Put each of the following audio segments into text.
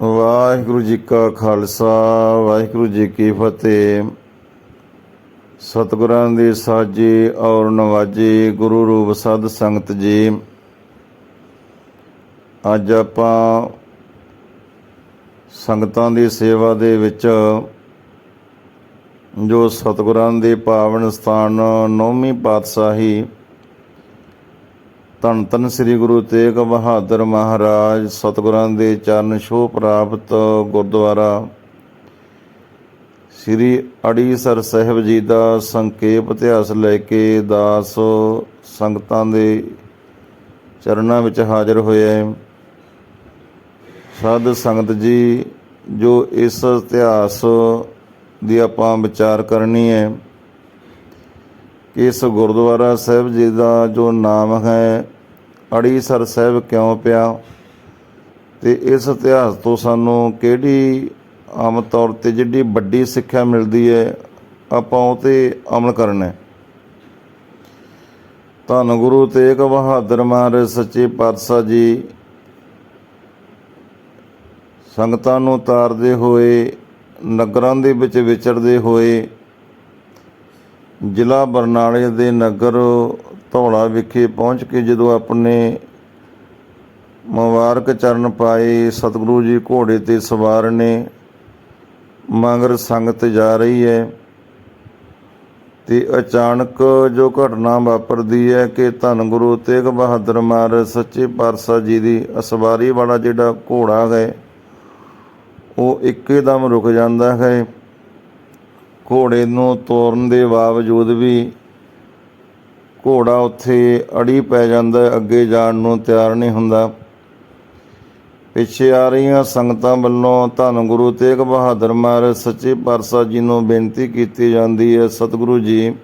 ਵਾਹਿਗੁਰੂ ਜੀ ਕਾ ਖਾਲਸਾ, ਵਾਹਿਗੁਰੂ ਜੀ ਕੀ ਫਤਿਹ। ਸਤਿਗੁਰਾਂ ਦੀ ਸਾਜੀ ਔਰ ਨਵਾਜੀ ਗੁਰੂ ਰੂਪ ਸਦ ਸੰਗਤ ਜੀ, ਅੱਜ ਆਪਾਂ ਸੰਗਤਾਂ ਦੀ ਸੇਵਾ ਦੇ ਵਿੱਚ ਜੋ ਸਤਿਗੁਰਾਂ ਦੇ ਪਾਵਨ ਸਥਾਨ ਨੌਵੀਂ ਪਾਤਸ਼ਾਹੀ ਧੰਨ ਧੰਨ ਸ੍ਰੀ ਗੁਰੂ ਤੇਗ ਬਹਾਦਰ ਮਹਾਰਾਜ, ਸਤਿਗੁਰਾਂ ਦੇ ਚਰਨ ਛੋਹ ਪ੍ਰਾਪਤ ਗੁਰਦੁਆਰਾ ਸ੍ਰੀ ਅੜੀਸਰ ਸਾਹਿਬ ਜੀ ਦਾ ਸੰਖੇਪ ਇਤਿਹਾਸ ਲੈ ਕੇ ਦਾਸ ਸੰਗਤਾਂ ਦੇ ਚਰਨਾਂ ਵਿੱਚ ਹਾਜ਼ਰ ਹੋਇਆ ਹੈ। ਸਾਧ ਸੰਗਤ ਜੀ, ਜੋ ਇਸ ਇਤਿਹਾਸ ਦੀ ਆਪਾਂ ਵਿਚਾਰ ਕਰਨੀ ਹੈ ਕਿ ਇਸ ਗੁਰਦੁਆਰਾ ਸਾਹਿਬ ਜੀ ਦਾ ਜੋ ਨਾਮ ਹੈ ਅੜੀਸਰ ਸਾਹਿਬ ਕਿਉਂ ਪਿਆ? ਤੇ ਇਸ ਇਤਿਹਾਸ ਤੋਂ ਸਾਨੂੰ ਕਿਹੜੀ ਆਮ ਤੌਰ ਤੇ ਜਿਹੜੀ ਵੱਡੀ ਸਿੱਖਿਆ ਮਿਲਦੀ ਹੈ, ਆਪਾਂ ਉਹ ਤੇ ਅਮਲ ਕਰਨਾ ਹੈ। ਧੰਨ ਗੁਰੂ ਤੇਗ ਬਹਾਦਰ ਮਹਾਰਾਜ ਸੱਚੇ ਪਾਤਸ਼ਾਹ ਜੀ, ਸੰਗਤਾਂ ਨੂੰ ਤਾਰਦੇ ਹੋਏ, ਨਗਰਾਂ ਦੇ ਵਿੱਚ ਵਿਚਰਦੇ ਹੋਏ, ਜ਼ਿਲ੍ਹਾ ਬਰਨਾਲੇ ਦੇ ਨਗਰ ਧੌਲਾ ਵਿਖੇ ਪਹੁੰਚ ਕੇ ਜਦੋਂ ਆਪਣੇ ਮੁਬਾਰਕ ਚਰਨ ਪਾਏ, ਸਤਿਗੁਰੂ ਜੀ ਘੋੜੇ ਤੇ ਸਵਾਰ ਨੇ, ਮਗਰ ਸੰਗਤ ਜਾ ਰਹੀ ਹੈ ਤੇ ਅਚਾਨਕ ਜੋ ਘਟਨਾ ਵਾਪਰਦੀ ਹੈ ਕਿ ਧੰਨ ਗੁਰੂ ਤੇਗ ਬਹਾਦਰ ਮਹਾਰਾਜ ਸੱਚੇ ਪਾਤਸ਼ਾਹ ਜੀ ਦੀ ਅਸਵਾਰੀ ਵਾਲਾ ਜਿਹੜਾ ਘੋੜਾ ਹੈ, ਉਹ ਇੱਕਦਮ ਰੁਕ ਜਾਂਦਾ ਹੈ। ਘੋੜੇ ਨੂੰ ਤੋਰਨ ਦੇ ਬਾਵਜੂਦ ਵੀ ਘੋੜਾ ਉੱਥੇ ਅੜੀ ਪੈ ਜਾਂਦਾ, ਅੱਗੇ ਜਾਣ ਨੂੰ ਤਿਆਰ ਨਹੀਂ ਹੁੰਦਾ। ਪਿੱਛੇ ਆ ਰਹੀਆਂ ਸੰਗਤਾਂ ਵੱਲੋਂ ਧੰਨ ਗੁਰੂ ਤੇਗ ਬਹਾਦਰ ਮਹਾਰਾਜ ਸੱਚੇ ਪਾਤਸ਼ਾਹ ਜੀ ਨੂੰ ਬੇਨਤੀ ਕੀਤੀ ਜਾਂਦੀ ਹੈ, ਸਤਿਗੁਰੂ ਜੀ,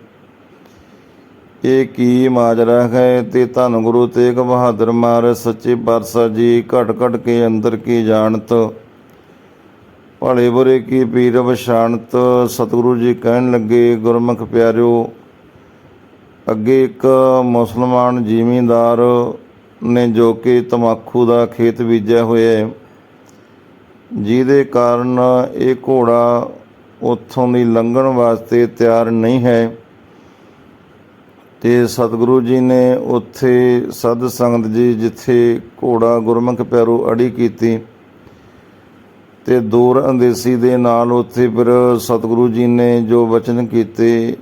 ਇਹ ਕੀ ਮਾਜਰਾ ਹੈ ਤੇ ਧੰਨ ਗੁਰੂ ਤੇਗ ਬਹਾਦਰ ਮਹਾਰਾਜ ਸੱਚੇ ਪਾਤਸ਼ਾਹ ਜੀ ਘਟ ਘਟ ਕੇ ਅੰਦਰ ਕੀ ਜਾਣਤ, ਭਲੇ ਬੁਰੇ ਕੀ ਪੀਰ ਬਸ਼ਾਨਤ ਸਤਿਗੁਰੂ ਜੀ ਕਹਿਣ ਲੱਗੇ, ਗੁਰਮੁਖ ਪਿਆਰਿਓ ਅੱਗੇ ਇੱਕ ਮੁਸਲਮਾਨ ਜ਼ਿਮੀਂਦਾਰ ਨੇ ਜੋ ਕਿ ਤਮਾਕੂ ਦਾ ਖੇਤ ਬੀਜਿਆ ਹੋਇਆ ਹੈ, ਜਿਹਦੇ ਕਾਰਨ ਇਹ ਘੋੜਾ ਉੱਥੋਂ ਦੀ ਲੰਘਣ ਵਾਸਤੇ ਤਿਆਰ ਨਹੀਂ ਹੈ ਤੇ ਸਤਿਗੁਰੂ ਜੀ ਨੇ ਉੱਥੇ ਸਦ ਸੰਗਤ ਜੀ ਜਿੱਥੇ ਘੋੜਾ ਗੁਰਮੁਖ ਪੈਰੋ ਅੜੀ ਕੀਤੀ ਤੇ ਦੂਰ ਅੰਦੇਸੀ ਦੇ ਨਾਲ ਉੱਥੇ ਫਿਰ ਸਤਿਗੁਰੂ ਜੀ ਨੇ ਜੋ ਵਚਨ ਕੀਤੇ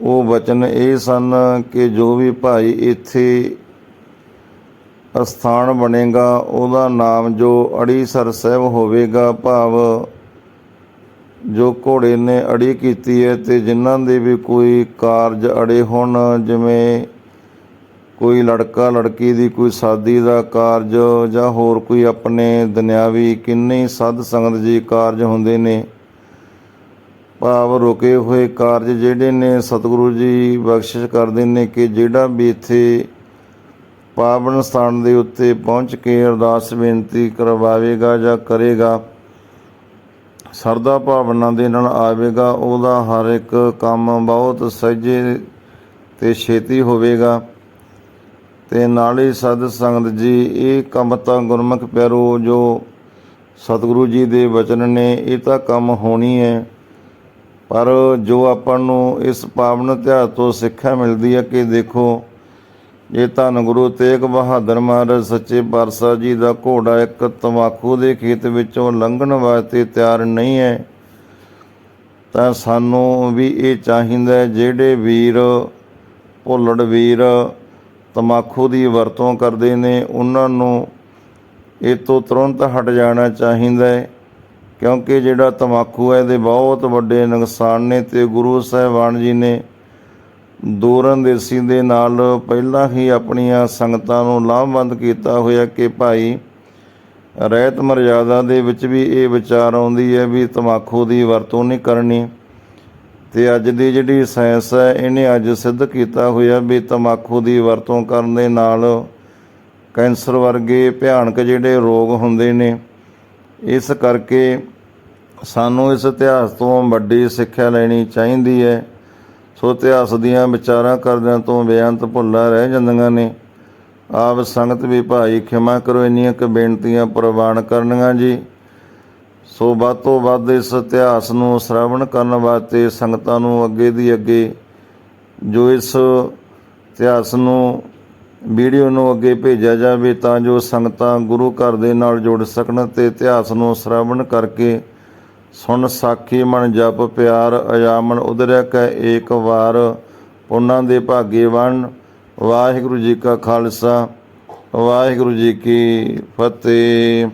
ਉਹ ਵਚਨ ਇਹ ਸਨ ਕਿ ਜੋ ਵੀ ਭਾਈ ਇੱਥੇ ਅਸਥਾਨ ਬਣੇਗਾ, ਉਹਦਾ ਨਾਮ ਜੋ ਅੜੀਸਰ ਸਾਹਿਬ ਹੋਵੇਗਾ, ਭਾਵ ਜੋ ਘੋੜੇ ਨੇ ਅੜੀ ਕੀਤੀ ਹੈ ਤੇ ਜਿਨ੍ਹਾਂ ਦੇ ਵੀ ਕੋਈ ਕਾਰਜ ਅੜੇ ਹੋਣ, ਜਿਵੇਂ ਕੋਈ ਲੜਕਾ ਲੜਕੀ ਦੀ ਕੋਈ ਸ਼ਾਦੀ ਦਾ ਕਾਰਜ ਜਾਂ ਹੋਰ ਕੋਈ ਆਪਣੇ ਦੁਨਿਆਵੀ ਕਿੰਨੇ ਹੀ ਸੰਗਤ ਜੀ ਕਾਰਜ ਹੁੰਦੇ ਨੇ ਭਾਵ ਰੁਕੇ ਹੋਏ ਕਾਰਜ ਜਿਹੜੇ ਨੇ ਸਤਿਗੁਰੂ ਜੀ ਬਖਸ਼ਿਸ਼ ਕਰਦੇ ਨੇ ਕਿ ਜਿਹੜਾ ਵੀ ਇੱਥੇ ਪਾਵਨ ਸਥਾਨ ਦੇ ਉੱਤੇ ਪਹੁੰਚ ਕੇ ਅਰਦਾਸ ਬੇਨਤੀ ਕਰਵਾਵੇਗਾ ਜਾਂ ਕਰੇਗਾ ਸਰਦਾ ਭਾਵਨਾ ਦੇ ਨਾਲ ਆਵੇਗਾ, ਉਹਦਾ ਹਰ ਇੱਕ ਕੰਮ ਬਹੁਤ ਸਹਿਜੇ ਤੇ ਛੇਤੀ ਹੋਵੇਗਾ। ਤੇ ਹੀ ਸਦ ਸੰਗਤ ਜੀ, ਇਹ ਕੰਮ ਤਾਂ ਗੁਰਮੁਖ ਪਿਆਰੋ ਜੋ ਸਤਿਗੁਰੂ ਜੀ ਦੇ ਵਚਨ ਨੇ, ਇਹ ਤਾਂ ਕੰਮ ਹੋਣੀ ਹੈ। ਪਰ ਜੋ ਆਪਾਂ ਨੂੰ ਇਸ ਪਾਵਨ ਤਿਉਹਾਰ ਤੋਂ ਸਿੱਖਿਆ ਮਿਲਦੀ ਹੈ ਕਿ ਦੇਖੋ, ਇਹ ਧੰਨ ਗੁਰੂ ਤੇਗ ਬਹਾਦਰ ਮਹਾਰਾਜ ਸੱਚੇ ਪਾਤਸ਼ਾਹ ਜੀ ਦਾ ਘੋੜਾ ਇੱਕ ਤਮਾਕੂ ਦੇ ਖੇਤ ਵਿੱਚੋਂ ਲੰਘਣ ਵਾਸਤੇ ਤਿਆਰ ਨਹੀਂ ਹੈ, ਤਾਂ ਸਾਨੂੰ ਵੀ ਇਹ ਚਾਹੀਦਾ ਜਿਹੜੇ ਵੀਰ, ਭੁੱਲੜ ਵੀਰ ਤਮਾਕੂ ਦੀ ਵਰਤੋਂ ਕਰਦੇ ਨੇ, ਉਹਨਾਂ ਨੂੰ ਇਹ ਤੋਂ ਤੁਰੰਤ ਹਟ ਜਾਣਾ ਚਾਹੀਦਾ ਹੈ। ਕਿਉਂਕਿ ਜਿਹੜਾ ਤਮਾਕੂ ਹੈ, ਇਹਦੇ ਬਹੁਤ ਵੱਡੇ ਨੁਕਸਾਨ ਨੇ ਤੇ ਗੁਰੂ ਸਾਹਿਬਾਨ ਜੀ ਨੇ ਦੂਰਅੰਦੇਸੀ ਦੇ ਨਾਲ ਪਹਿਲਾਂ ਹੀ ਆਪਣੀਆਂ ਸੰਗਤਾਂ ਨੂੰ ਲਾਭਵੰਦ ਕੀਤਾ ਹੋਇਆ ਕਿ ਭਾਈ ਰਹਿਤ ਮਰਜ਼ਾਦਾ ਦੇ ਵਿੱਚ ਵੀ ਇਹ ਵਿਚਾਰ ਆਉਂਦੀ ਹੈ ਵੀ ਤਮਾਕੂ ਦੀ ਵਰਤੋਂ ਨਹੀਂ ਕਰਨੀ। ਤੇ ਅੱਜ ਦੀ ਜਿਹੜੀ ਸਾਇੰਸ ਹੈ, ਇਹਨੇ ਅੱਜ ਸਿੱਧ ਕੀਤਾ ਹੋਇਆ ਵੀ ਤਮਾਕੂ ਦੀ ਵਰਤੋਂ ਕਰਨ ਦੇ ਨਾਲ ਕੈਂਸਰ ਵਰਗੇ ਭਿਆਨਕ ਜਿਹੜੇ ਰੋਗ ਹੁੰਦੇ ਨੇ ਇਸ ਕਰਕੇ ਸਾਨੂੰ ਇਸ ਇਤਿਹਾਸ ਤੋਂ ਵੱਡੀ ਸਿੱਖਿਆ ਲੈਣੀ ਚਾਹੀਦੀ ਹੈ। ਸੋ ਇਤਿਹਾਸ ਦੀਆਂ ਵਿਚਾਰਾਂ ਕਰਦਿਆਂ ਤੋਂ ਬੇਅੰਤ ਭੁੱਲਾਂ ਰਹਿ ਜਾਂਦੀਆਂ ਨੇ। ਆਪ ਸੰਗਤ ਵੀ ਭਾਈ ਖਿਮਾ ਕਰੋ ਇੰਨੀਆਂ ਕੁ ਬੇਨਤੀਆਂ ਪ੍ਰਵਾਨ ਕਰਨੀਆਂ ਜੀ। ਸੋ ਵੱਧ ਤੋਂ ਵੱਧ ਇਸ ਇਤਿਹਾਸ ਨੂੰ ਸ਼ਰਵਣ ਕਰਨ ਵਾਸਤੇ ਸੰਗਤਾਂ ਨੂੰ ਅੱਗੇ ਦੀ ਅੱਗੇ ਜੋ ਇਸ ਇਤਿਹਾਸ ਨੂੰ ਵੀਡੀਓ ਨੂੰ ਅੱਗੇ ਭੇਜਿਆ ਜਾਵੇ ਤਾਂ ਜੋ ਸੰਗਤਾਂ ਗੁਰੂ ਘਰ ਦੇ ਨਾਲ ਜੁੜ ਸਕਣ ਤੇ ਇਤਿਹਾਸ ਨੂੰ ਸ਼ਰਵਣ ਕਰਕੇ ਸੁਣ ਸਾਖੀ, ਮਨ ਜਪ, ਪਿਆਰ ਅਜਾਮਨ ਉਦਰਿਆ ਕੈ ਏਕ ਵਾਰ ਉਹਨਾਂ ਦੇ ਭਾਗੇ ਵਾਹਿਗੁਰੂ ਜੀ ਕਾ ਖਾਲਸਾ, ਵਾਹਿਗੁਰੂ ਜੀ ਕੀ ਫਤਿਹ।